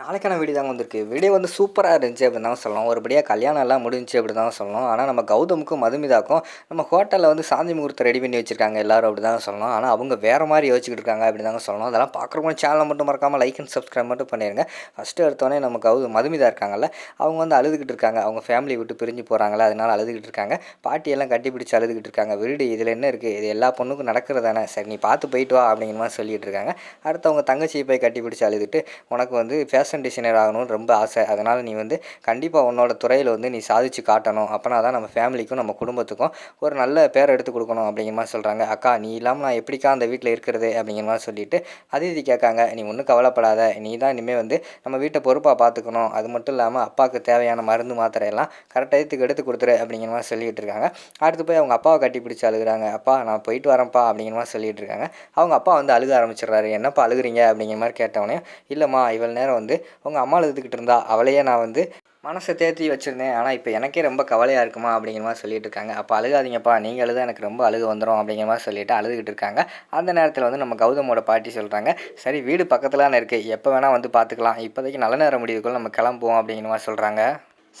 நாளைக்கான வீடியோ தாங்க வந்திருக்கு. வீடியோ வந்து சூப்பராக இருந்துச்சு அப்படின்னு தான் சொல்லணும். ஒருபடியாக கல்யாணம் எல்லாம் முடிஞ்சுச்சு அப்படி தான் சொல்லணும். ஆனால் நம்ம கௌதமுக்கும் மதுமிதாக்கும் நம்ம ஹோட்டலில் வந்து சாந்தி முகூர்த்தம் ரெடி பண்ணி வச்சிருக்காங்க எல்லாரும் அப்படி தான் சொல்லணும். ஆனால் அவங்க வேறு மாதிரி யோசிச்சுட்டு இருக்காங்க அப்படி தாங்க சொல்லணும். அதெல்லாம் பார்க்குறவங்க சேனலை மட்டும் மறக்காமல் லைக் அண்ட் சப்ஸ்கிரைப் மட்டும் பண்ணிடுங்க ஃபஸ்ட்டு எடுத்தோடனே நம்ம கௌதம் மதுமிதா இருக்காங்கல்ல அவங்க வந்து அழுதுகிட்டு இருக்காங்க. அவங்க ஃபேமிலி விட்டு பிரிஞ்சு போகிறாங்களே அதனால் அழுதுகிட்டு இருக்காங்க. பாட்டியெல்லாம் கட்டி பிடிச்சி அழுதுகிட்டு இருக்காங்க. வீடு இதில் என்ன இருக்குது இது எல்லா பொண்ணுக்கும் நடக்கிறதானே சரி நீ பார்த்து போயிட்டு வா அப்படிங்கிற மாதிரி சொல்லிகிட்டு இருக்காங்க. அடுத்து அவங்க தங்கச்சியை போய் கட்டி பிடிச்சி அழுதுட்டு உனக்கு வந்து ஃபேஸ் ஃபேஷன் டிசைனர் ஆகணும்னு ரொம்ப ஆசை. அதனால் நீ வந்து கண்டிப்பாக உன்னோட துறையில் வந்து நீ சாதிச்சு காட்டணும். அப்போனா தான் நம்ம ஃபேமிலிக்கும் நம்ம குடும்பத்துக்கும் ஒரு நல்ல பேர் எடுத்து கொடுக்கணும் அப்படிங்கிற மாதிரி சொல்கிறாங்க அக்கா நீ இல்லாமல் நான் எப்படிக்கா அந்த வீட்டில் இருக்கிறது அப்படிங்கிற மாதிரி சொல்லிட்டு அதிதி கேட்காங்க. நீ ஒன்றும் கவலைப்படாத. நீ தான் இனிமேல் வந்து நம்ம வீட்டை பொறுப்பாக பார்த்துக்கணும். அது மட்டும் இல்லாமல் அப்பாவுக்கு தேவையான மருந்து மாத்திரை எல்லாம் கரெக்ட் டயத்துக்கு எடுத்து கொடுத்துரு அப்படிங்கிற மாதிரி சொல்லிட்டு இருக்காங்க. அடுத்து போய் அவங்க அப்பாவை கட்டி பிடிச்சி அழுகுறாங்க. அப்பா நான் போயிட்டு வரேன்ப்பா அப்படிங்கிற மாதிரி சொல்லிட்டு இருக்காங்க. அவங்க அப்பா வந்து அழுக ஆரம்பிச்சிடுறாரு. என்னப்பா அழுகுறீங்க அப்படிங்கிற மாதிரி கேட்டவனே இல்லைம்மா இவ்வளோ நேரம் வந்து வந்து உங்கள் அம்மா அழுதுகிட்டு இருந்தா அவளையே நான் வந்து மனசை தேர்த்தி வச்சுருந்தேன். ஆனால் இப்போ எனக்கே ரொம்ப கவலையாக இருக்குமா அப்படிங்கிற மாதிரி சொல்லிட்டு இருக்காங்க. அப்போ அழுகாதீங்கப்பா நீங்கள் அழுத எனக்கு ரொம்ப அழுக வந்துடும் அப்படிங்கிற மாதிரி சொல்லிட்டு அழுதுகிட்டு இருக்காங்க. அந்த நேரத்தில் வந்து நம்ம கௌதமோட பாட்டி சொல்கிறாங்க சரி வீடு பக்கத்தில் தானே இருக்குது எப்போ வேணால் வந்து பார்த்துக்கலாம் இப்போதைக்கு நல்ல நேரம் முடிவுக்குள்ள நம்ம கிளம்புவோம் அப்படிங்கிற மாதிரி சொல்கிறாங்க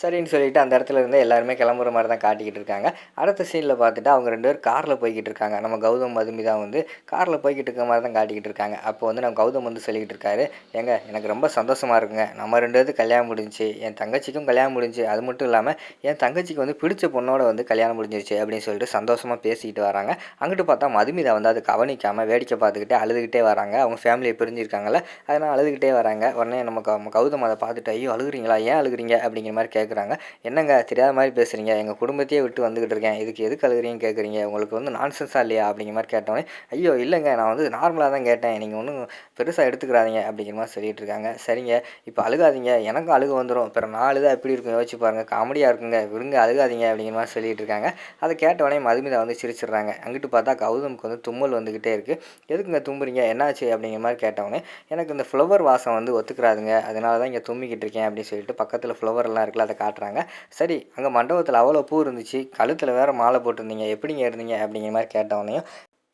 சரின்னு சொல்லிட்டு அந்த இடத்துல இருந்து எல்லாருமே கிளம்புற மாதிரி தான் காட்டிக்கிட்டு இருக்காங்க. அடுத்த சீனில் பார்த்துட்டு அவங்க ரெண்டு பேர் காரில் போய்கிட்டு இருக்காங்க. நம்ம கௌதம் மதுமிதா வந்து காரில் போய்கிட்டு இருக்க மாதிரி தான் காட்டிக்கிட்டு இருக்காங்க. அப்போ வந்து நம்ம கௌதம் வந்து சொல்லிக்கிட்டு இருக்காரு ஏங்க எனக்கு ரொம்ப சந்தோஷமாக இருக்குங்க. நம்ம ரெண்டு பேருக்கு கல்யாணம் முடிஞ்சு என் தங்கச்சிக்கும் கல்யாணம் முடிஞ்சு அது மட்டும் இல்லாமல் என் தங்கச்சிக்கு வந்து பிடிச்ச பொண்ணோட வந்து கல்யாணம் முடிஞ்சிருச்சு அப்படின்னு சொல்லிட்டு சந்தோஷமாக பேசிக்கிட்டு வராங்க. அங்கிட்டு பார்த்தா மதுமிதா வந்து அது கவனிக்காமல் வேடிக்கை பார்த்துக்கிட்டு அழுதுகிட்டே வராங்க. அவங்க ஃபேமிலியை பிரிஞ்சிருக்காங்கல்ல அதனால் அழுதுகிட்டே வராங்க. உடனே நம்ம கௌதம் அதை பார்த்துட்டு ஐயோ அழுகுறீங்களா? ஏன் அழுகுறீங்க? அப்படிங்கிற மாதிரி கேட்குறாங்க என்னங்க தெரியாத மாதிரி பேசுகிறீங்க எங்கள் குடும்பத்தையே விட்டு வந்துக்கிட்டு இருக்கேன். இதுக்கு எதுக்கு அழுகிறீங்கன்னு கேட்குறீங்க உங்களுக்கு வந்து நான்சென்ஸாக இல்லையா? அப்படிங்கிற மாதிரி கேட்டோன்னே ஐயோ இல்லைங்க. நான் வந்து நார்மலாக தான் கேட்டேன். நீங்கள் ஒன்றும் பெருசாக எடுத்துக்கிறாதீங்க அப்படிங்கிற மாதிரி சொல்லிட்டு இருக்காங்க. சரிங்க. இப்போ அழுகாதீங்க. எனக்கும் அழுக வந்துடும் பிற நாலு தான் எப்படி இருக்கும்? யோசிச்சு பாருங்கள் காமெடியாக இருக்குங்க. விடுங்க அழுகாதீங்க அப்படிங்கிற மாதிரி சொல்லிட்டு இருக்காங்க. அதை கேட்டவொடனே மதுமிதா வந்து சிரிச்சிடுறாங்க. அங்கிட்டு பார்த்தா கௌதமுக்கு வந்து தும்மல் வந்துக்கிட்டே இருக்குது எதுக்குங்க தும்புறீங்க? என்னாச்சு? அப்படிங்கிற மாதிரி கேட்டவொடனே எனக்கு இந்த ஃப்ளவர் வாசம் வந்து ஒத்துக்கிறாதுங்க அதனால தான் இங்கே தும்மிக்கிட்டு இருக்கேன். அப்படின்னு சொல்லிட்டு பக்கத்தில் ஃப்ளவர்லாம் இருக்குல்ல அதை காட்டுறாங்க. சரி அங்கே மண்டபத்தில் அவ்வளோ பூ இருந்துச்சு. கழுத்தில் வேற மாலை போட்டிருந்தீங்க. எப்படிங்க இருந்தீங்க? அப்படிங்கிற மாதிரி கேட்டவொடனையும்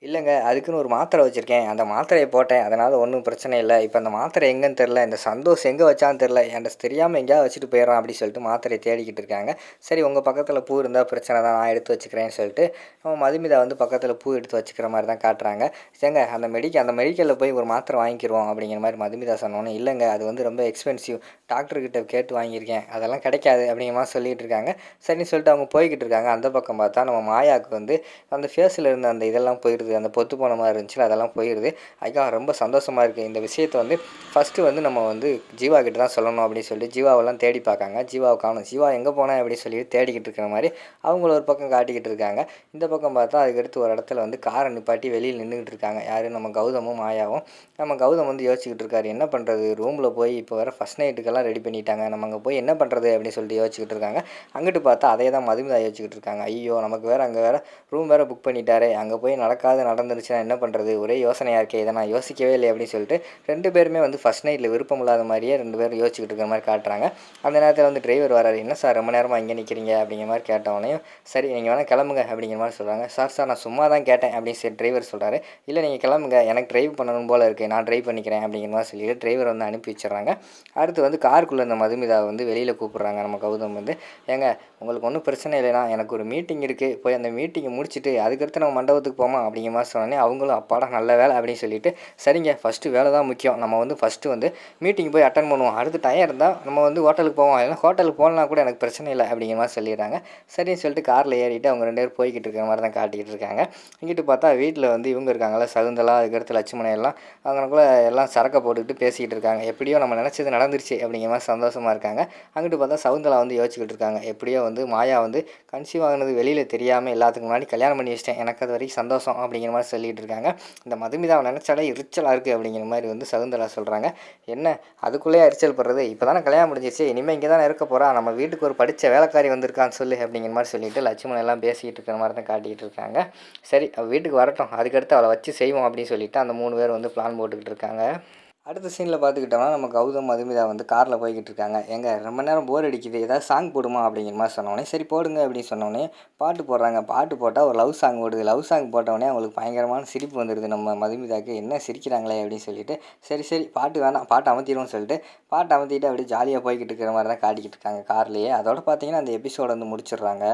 இல்லைங்க அதுக்குன்னு ஒரு மாத்திரை வச்சுருக்கேன். அந்த மாத்திரையை போட்டேன். அதனால் ஒன்றும் பிரச்சனை இல்லை. இப்போ அந்த மாத்திரை எங்கேன்னு தெரில இந்த சந்தோஷ் எங்கே வச்சான்னு தெரில என்கிட்ட தெரியாமல் எங்கேயாவது வச்சுட்டு போயிடறான் அப்படின்னு சொல்லிட்டு மாத்திரையை தேடிக்கிட்டு இருக்காங்க. சரி உங்கள் பக்கத்தில் பூ இருந்தால் பிரச்சனை தான். நான் எடுத்து வச்சுக்கிறேன்னு சொல்லிட்டு நம்ம மதுமிதா வந்து பக்கத்தில் பூ எடுத்து வச்சுக்கிற மாதிரி தான் காட்டுறாங்க. ஏங்க அந்த மெடிக்கல் அந்த மெடிக்கலில் போய் ஒரு மாத்திரை வாங்கிக்கிறோம் அப்படிங்கிற மாதிரி மதுமிதா சொன்னோன்னே இல்லைங்க அது வந்து ரொம்ப எக்ஸ்பென்சிவ் டாக்டர்கிட்ட கேட்டு வாங்கியிருக்கேன். அதெல்லாம் கிடைக்காது அப்படிங்கிற மாதிரி சொல்லிட்டு இருக்காங்க. சரின்னு சொல்லிட்டு அவங்க போய்கிட்டு இருக்காங்க. அந்த பக்கம் பார்த்தா நம்ம மாயாவுக்கு வந்து அந்த ஃபேஸில் இருந்த அந்த இதெல்லாம் போயிடுது. அந்த பொத்து போன மாதிரி இருந்துச்சுல அதெல்லாம் போயிடுது. ஐயா ரொம்ப சந்தோஷமாக இருக்குது இந்த விஷயத்தை வந்து ஃபஸ்ட்டு வந்து நம்ம வந்து ஜீவா கிட்ட தான் சொல்லணும் அப்படின்னு சொல்லி ஜீவாவெல்லாம் தேடி பார்க்காங்க. ஜீவாவை காணும். ஜீவா எங்கே போனேன் அப்படின்னு சொல்லி தேடிக்கிட்டு இருக்கிற மாதிரி அவங்கள ஒரு பக்கம் காட்டிக்கிட்டு இருக்காங்க. இந்த பக்கம் பார்த்தா அதுக்கடுத்து ஒரு இடத்துல வந்து காரை நிப்பாட்டி வெளியில் நின்றுக்கிட்டு இருக்காங்க. யார்? நம்ம கௌதமும் மாயாவும். நம்ம கௌதம் வந்து யோசிச்சுக்கிட்டு இருக்காரு. என்ன பண்ணுறது ரூமில் போய் இப்போ வேறு ஃபஸ்ட் நைட்டுக்கெல்லாம் ரெடி பண்ணிட்டாங்க. நம்ம அங்கே போய் என்ன பண்ணுறது அப்படின்னு சொல்லிட்டு யோசிச்சுக்கிட்டு இருக்காங்க. அங்கிட்டு பார்த்தா அதே தான் மதுமிதா யோசிச்சுக்கிட்டு இருக்காங்க. ஐயோ நமக்கு வேறு அங்கே வேறு ரூம் வேறு புக் பண்ணிட்டாரே. அங்கே போய் நடக்காது நடந்துருச்சுன்னா என்ன பண்ணுறது ஒரே யோசனையாக இருக்கே இதை நான் யோசிக்கவே இல்லை அப்படின்னு சொல்லிட்டு ரெண்டு பேருமே வந்து ஃபஸ்ட் நைட்டில் விருப்பம் இல்லாத மாதிரியே ரெண்டு பேரும் யோசிச்சுக்கிட்டு இருக்கிற மாதிரி காட்டுறாங்க. அந்த நேரத்தில் வந்து டிரைவர் வராரு என்ன சார் ரொம்ப நேரமாக இங்கே நிற்கிறீங்க அப்படிங்கிற மாதிரி கேட்டவனையும் சரி நீங்கள் வேணால் கிளம்புங்க அப்படிங்கிற மாதிரி சொல்கிறாங்க சார் சார் நான் சும்மா தான் கேட்டேன் அப்படின்னு சொல்லி டிரைவர் சொல்கிறாரு இல்லை நீங்கள் கிளம்புங்க எனக்கு டிரைவ் பண்ணணும் போல் இருக்குது நான் டிரைவ் பண்ணிக்கிறேன் அப்படிங்கிற மாதிரி சொல்லிட்டு டிரைவர் வந்து அனுப்பி வச்சிடுறாங்க. அடுத்து வந்து காருக்குள்ளே இந்த மதுமிதாவை வந்து வெளியில் கூப்பிட்றாங்க நம்ம கௌதம் வந்து. ஏங்க உங்களுக்கு ஒன்றும் பிரச்சனை இல்லைனா எனக்கு ஒரு மீட்டிங் இருக்குது போய் அந்த மீட்டிங்கை முடிச்சுட்டு அதுக்கடுத்து நம்ம மண்டபத்துக்கு போமா? அப்படிங்கிற அதிகமாக சொன்னோன்னே அவங்களும் அப்பாடா நல்ல வேலை அப்படின்னு சொல்லிட்டு சரிங்க ஃபஸ்ட்டு வேலை தான் முக்கியம். நம்ம வந்து ஃபஸ்ட்டு வந்து மீட்டிங் போய் அட்டன் பண்ணுவோம். அடுத்து டயம் இருந்தால் நம்ம வந்து ஹோட்டலுக்கு போவோம். இல்லைன்னா ஹோட்டலுக்கு போகலாம் கூட எனக்கு பிரச்சனை இல்லை அப்படிங்கிற மாதிரி சொல்லிடுறாங்க. சரின்னு சொல்லிட்டு காரில் ஏறிட்டு அவங்க ரெண்டு பேரும் போய்கிட்டு இருக்கிற மாதிரி தான் காட்டிக்கிட்டு இருக்காங்க. இங்கிட்டு பார்த்தா வீட்டில் வந்து இவங்க இருக்காங்களா சகுந்தலா அதுக்கடுத்து லட்சுமணன் எல்லாம். அவங்களுக்குள்ள எல்லாம் சரக்கை போட்டுக்கிட்டு பேசிக்கிட்டு இருக்காங்க. எப்படியோ நம்ம நினச்சது நடந்துருச்சு அப்படிங்கிற மாதிரி சந்தோஷமாக இருக்காங்க. அங்கிட்டு பார்த்தா சகுந்தலா வந்து யோசிச்சுக்கிட்டு இருக்காங்க. எப்படியோ வந்து மாயா வந்து கன்சீவ் ஆகினது வெளியில் தெரியாமல் எல்லாத்துக்கு முன்னாடி கல்யாணம் பண்ணி வச்சிட்டேன். எனக்கு அது வரைக்கும் சந்தோஷம் அப்படிங்கிற மாதிரி சொல்லிகிட்டு இருக்காங்க இந்த மதுமிதாவை நினச்சாலே எரிச்சலாக இருக்குது அப்படிங்கிற மாதிரி வந்து சகுந்தலா சொல்கிறாங்க என்ன? அதுக்குள்ளேயே எரிச்சல் படுறது. இப்போ தானே கல்யாணம் முடிஞ்சிச்சு இனிமேல் இங்கே தானே இருக்க போகிறா நம்ம வீட்டுக்கு ஒரு படித்த வேலைக்காரி வந்திருக்கான்னு சொல்லு அப்படிங்கிற மாதிரி சொல்லிட்டு லட்சுமணன் எல்லாம் பேசிக்கிட்டு இருக்கிற மாதிரி தான் காட்டிகிட்டு இருக்காங்க சரி அவள் வீட்டுக்கு வரட்டும். அதுக்கடுத்து அவளை வச்சு செய்வோம் அப்படின்னு சொல்லிட்டு அந்த மூணு பேர் வந்து பிளான் போட்டுக்கிட்டு இருக்காங்க அடுத்த சீனில் பார்த்துக்கிட்டோம்னா நம்ம கௌதம் மதுமிதா வந்து காரில் போய்கிட்டு இருக்காங்க. எங்க ரொம்ப நேரம் போர் அடிக்குது. ஏதாவது சாங் போடுமா அப்படிங்கிற மாதிரி சொன்னோடனே சரி போடுங்க அப்படின்னு சொன்னோடனே பாட்டு போடுறாங்க. பாட்டு போட்டால் ஒரு லவ் சாங் ஓடுது. லவ் சாங் போட்டவொடனே அவங்களுக்கு பயங்கரமான சிரிப்பு வந்துடுது நம்ம மதுமிதாக்கு என்ன சிரிக்கிறாங்களே அப்படின்னு சொல்லிட்டு சரி சரி பாட்டு வேணாம். பாட்டு அமர்த்திடுவோம்னு சொல்லிட்டு பாட்டு அமர்த்திட்டு அப்படியே ஜாலியாக போய்கிட்டு இருக்கிற மாதிரி தான் காட்டிக்கிட்டு இருக்காங்க கார்லேயே அதோட பார்த்தீங்கன்னா அந்த எபிசோட வந்து முடிச்சிடுறாங்க.